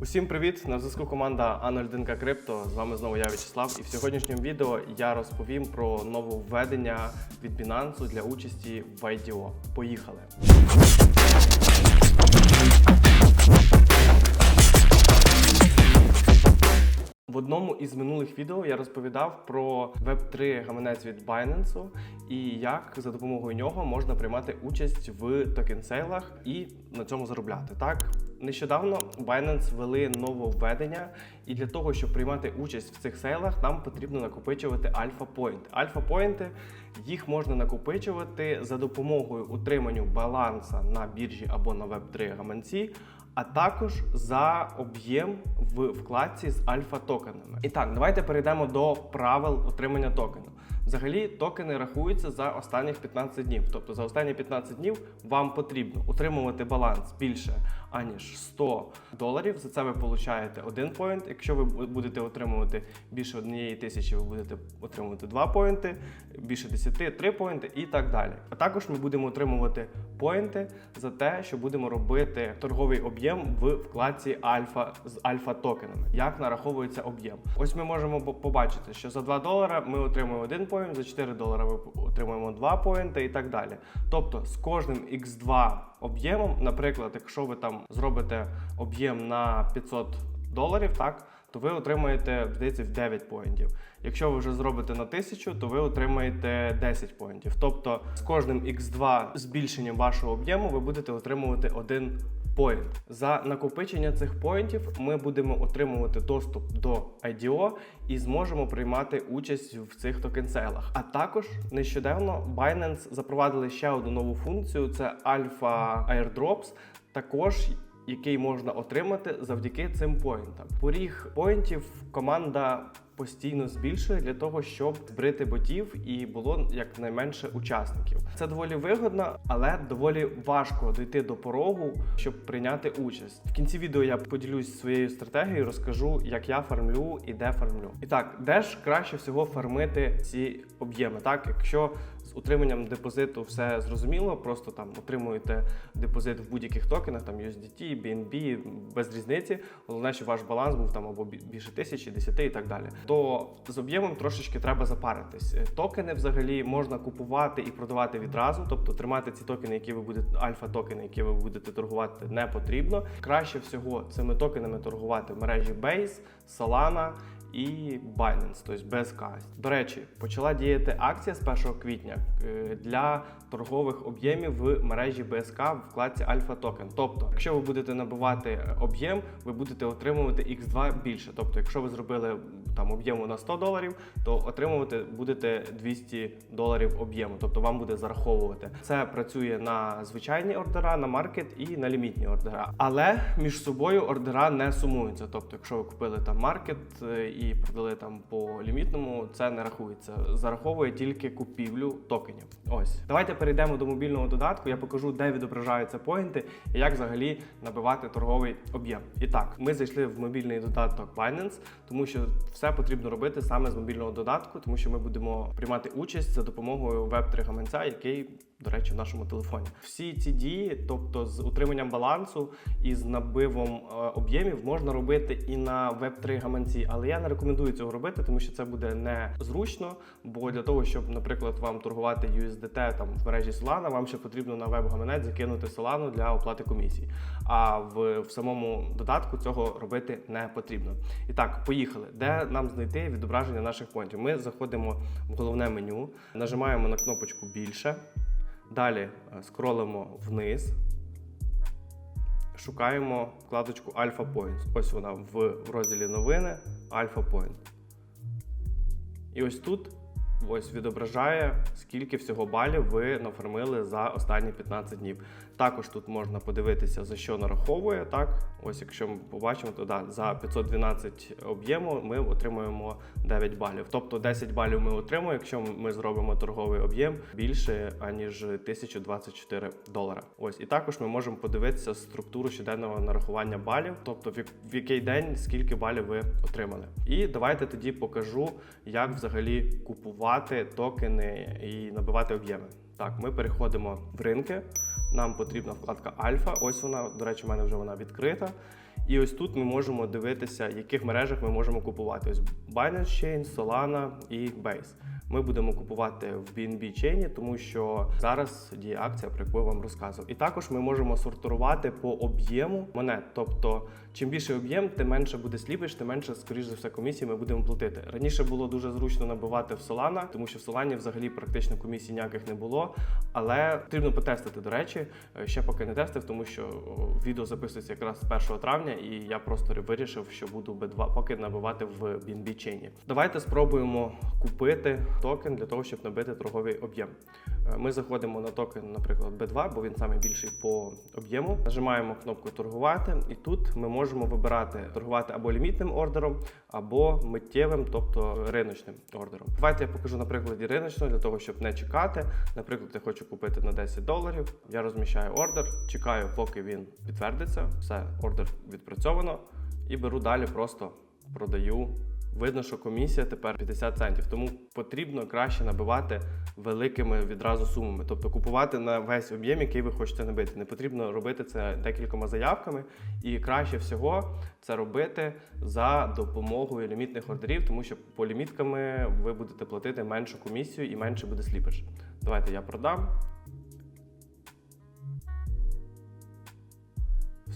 Усім привіт! На зв'язку команда А01К Крипто. З вами знову я В'ячеслав. І в сьогоднішньому відео я розповім про нововведення від Binance для участі в IDO. Поїхали! Одному із минулих відео я розповідав про Web3 гаманець від Binance і як за допомогою нього можна приймати участь в токен-сейлах і на цьому заробляти. Так, нещодавно Binance ввели нововведення, і для того, щоб приймати участь в цих сейлах, нам потрібно накопичувати альфа-поінти. Альфа-поінти їх можна накопичувати за допомогою утриманню баланса на біржі або на Web3 гаманці а також за об'єм в вкладці з альфа-токенами. І так, давайте перейдемо до правил отримання токену. Взагалі, токени рахуються за останніх 15 днів. Тобто за останні 15 днів вам потрібно утримувати баланс більше аніж 100 доларів. За це ви получаєте один поінт. Якщо ви будете отримувати більше однієї тисячі, ви будете отримувати 2 поінти, більше 10 – 3 поінти і так далі. А також ми будемо отримувати поінти за те, що будемо робити торговий об'єм в вкладці альфа з альфа-токенами. Як нараховується об'єм? Ось ми можемо побачити, що за 2 долара ми отримуємо 1 поінт, за 4 долара ми отримуємо 2 поінти і так далі. Тобто з кожним x2 об'ємом, наприклад, якщо ви там зробите об'єм на 500 доларів, так. То ви отримаєте, здається, в 9 поінтів. Якщо ви вже зробите на 1000, то ви отримаєте 10 поінтів. Тобто з кожним x2 збільшенням вашого об'єму ви будете отримувати один поінт. За накопичення цих поінтів ми будемо отримувати доступ до IDO і зможемо приймати участь в цих токенселах. А також нещодавно Binance запровадили ще одну нову функцію: це Alpha Airdrops. Також який можна отримати завдяки цим поінтам. Поріг поінтів команда постійно збільшує для того, щоб збрити ботів і було якнайменше учасників. Це доволі вигодно, але доволі важко дійти до порогу, щоб прийняти участь. В кінці відео я поділюсь своєю стратегією, розкажу, як я фармлю і де фармлю. І так, де ж краще всього фармити ці об'єми? Так, якщо утриманням депозиту все зрозуміло, просто там отримуєте депозит в будь-яких токенах, там USDT, BNB, без різниці. Головне, щоб ваш баланс був там або більше тисячі, десяти і так далі. То з об'ємом трошечки треба запаритись. Е, Токени взагалі можна купувати і продавати відразу, тобто тримати ці токени, які ви будете альфа-токени, які ви будете торгувати, не потрібно. Краще всього цими токенами торгувати в мережі Base, Solana і Binance, тобто без касть. До речі, почала діяти акція з 1 квітня е, для торгових об'ємів в мережі BSK в вкладці Альфа Токен. Тобто, якщо ви будете набивати е, об'єм, ви будете отримувати X2 більше. Тобто, якщо ви зробили там об'єму на 100 доларів, то отримувати будете 200 доларів об'єму. Тобто вам буде зараховувати. Це працює на звичайні ордера, на маркет і на лімітні ордера. Але між собою ордера не сумуються. Тобто, якщо ви купили там маркет е, і продали там по лімітному, це не рахується. Зараховує тільки купівлю токенів. Ось давайте перейдемо до мобільного додатку. Я покажу, де відображаються поінти і як взагалі набивати торговий об'єм. І так, ми зайшли в мобільний додаток Binance, тому що все потрібно робити саме з мобільного додатку, тому що ми будемо приймати участь за допомогою веб 3 гаманця, який, до речі, в нашому телефоні. Всі ці дії, тобто з утриманням балансу і з набивом е, об'ємів, можна робити і на веб 3 гаманці, але я не рекомендую цього робити, тому що це буде незручно. Бо для того, щоб, наприклад, вам торгувати USDT там в мережі Solana, вам ще потрібно на веб-гаманець закинути Solana для оплати комісії. А в, в самому додатку цього робити не потрібно. І так, поїхали. Де нам знайти відображення наших поінтів? Ми заходимо в головне меню, нажимаємо на кнопочку більше. Далі е, скролимо вниз. Шукаємо вкладочку Alpha Points. Ось вона в розділі новини Alpha Point. І ось тут ось відображає, скільки всього балів ви нафармили за останні 15 днів. Також тут можна подивитися, за що нараховує. Так, ось якщо ми побачимо, то да, за 512 об'єму ми отримуємо 9 балів. Тобто 10 балів ми отримуємо, якщо ми зробимо торговий об'єм більше аніж 1024 долара. Ось і також ми можемо подивитися структуру щоденного нарахування балів, тобто в який день скільки балів ви отримали. І давайте тоді покажу, як взагалі купувати токени і набивати об'єми. Так, ми переходимо в ринки. Нам потрібна вкладка Альфа. Ось вона, до речі, в мене вже вона відкрита. І ось тут ми можемо дивитися, в яких мережах ми можемо купувати. Ось Binance Chain, Solana і Base. Ми будемо купувати в BNB чейні, тому що зараз діє акція, про яку я вам розказував. І також ми можемо сортувати по об'єму монет. Тобто, чим більший об'єм, тим менше буде сліпиш, тим менше, скоріш за все, комісії ми будемо платити. Раніше було дуже зручно набивати в Solana, тому що в Solana взагалі практично комісій ніяких не було. Але потрібно потестити, до речі, Е, ще поки не тестив, тому що відео записується якраз з 1 травня, і я просто вирішив, що буду B2 поки набивати в BNB чейні. Давайте спробуємо купити токен для того, щоб набити торговий об'єм. Е, Ми заходимо на токен, наприклад, B2, бо він найбільший по об'єму. Нажимаємо кнопку торгувати, і тут ми можемо вибирати торгувати або лімітним ордером, або миттєвим, тобто риночним ордером. Давайте я покажу на прикладі риночного для того, щоб не чекати. Наприклад, я хочу купити на 10 доларів. Я розміщаю ордер, чекаю, поки він підтвердиться. Все, ордер відпрацьовано, і беру далі, просто продаю. Видно, що комісія тепер 50 центів, тому потрібно краще набивати великими відразу сумами, тобто купувати на весь об'єм, який ви хочете набити. Не потрібно робити це декількома заявками, і краще всього це робити за допомогою лімітних ордерів, тому що по лімітками ви будете платити меншу комісію і менше буде сліпиш. Давайте я продам.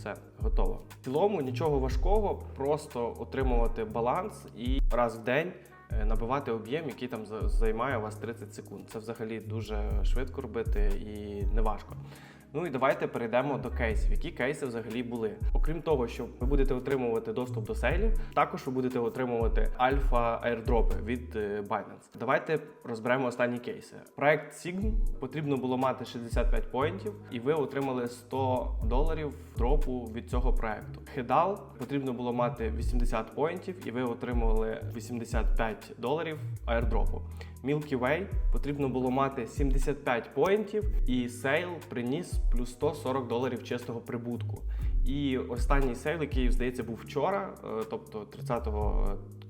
Все, готово. В цілому нічого важкого, просто отримувати баланс і раз в день е, набивати об'єм, який там займає у вас 30 секунд. Це взагалі дуже швидко робити і не важко. Ну і давайте перейдемо до кейсів. Які кейси взагалі були? Окрім того, що ви будете отримувати доступ до сейлів, також ви будете отримувати альфа airdropи від е, Binance. Давайте розберемо останні кейси. Проект Sign потрібно було мати 65 поінтів, і ви отримали 100 доларів дропу від цього проекту. Хедал потрібно було мати 80 поінтів, і ви отримали 85 доларів airdropу. Milky Way потрібно було мати 75 поінтів, і сейл приніс плюс 140 доларів чистого прибутку. І останній сейл, який здається був вчора, е, тобто 30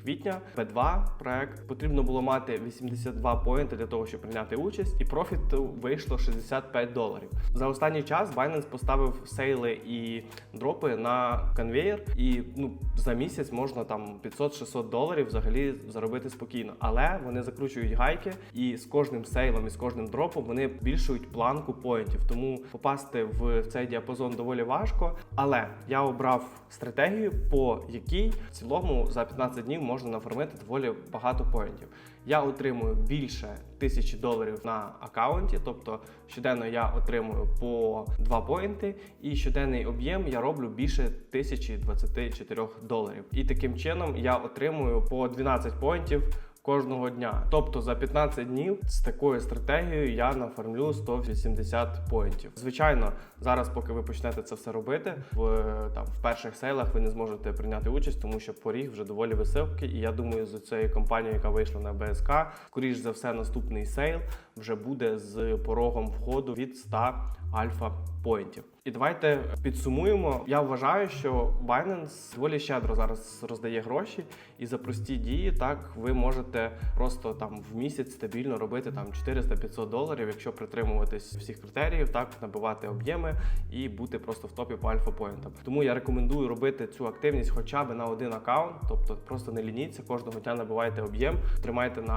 квітня, P2 проект потрібно було мати 82 поінти для того, щоб прийняти участь, і профіту вийшло 65 доларів. За останній час Binance поставив сейли і дропи на конвейер, і ну за місяць можна там 500-600 доларів взагалі заробити спокійно. Але вони закручують гайки, і з кожним сейлом і з кожним дропом вони збільшують планку поінтів. Тому попасти в цей діапазон доволі важко. Але я обрав стратегію, по якій в цілому за 15 днів можна нафармити доволі багато поінтів. Я отримую більше тисячі доларів на аккаунті, тобто щоденно я отримую по 2 поінти, і щоденний об'єм я роблю більше 1024 доларів. І таким чином я отримую по 12 поінтів. Кожного дня, тобто за 15 днів з такою стратегією я нафармлю 180 поінтів. Звичайно, зараз, поки ви почнете це все робити, в там в перших сейлах ви не зможете прийняти участь, тому що поріг вже доволі високий. І я думаю, з цією компанією, яка вийшла на БСК, скоріш за все, наступний сейл вже буде з порогом входу від 100 альфа поінтів. І давайте підсумуємо. Я вважаю, що Binance доволі щедро зараз роздає гроші, і за прості дії так ви можете просто там в місяць стабільно робити там 400-500 доларів, якщо притримуватись всіх критеріїв, так набивати об'єми і бути просто в топі по альфа-поінтам. Тому я рекомендую робити цю активність хоча б на один аккаунт, тобто просто не лініться, кожного дня набивайте об'єм, тримайте на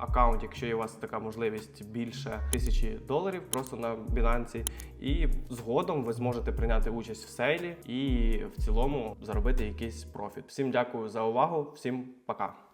аккаунті, якщо є у вас така можливість більше тисячі доларів, просто на Binance, і згодом ви зможете прийняти участь в сейлі і в цілому заробити якийсь профіт. Всім дякую за увагу, всім пока.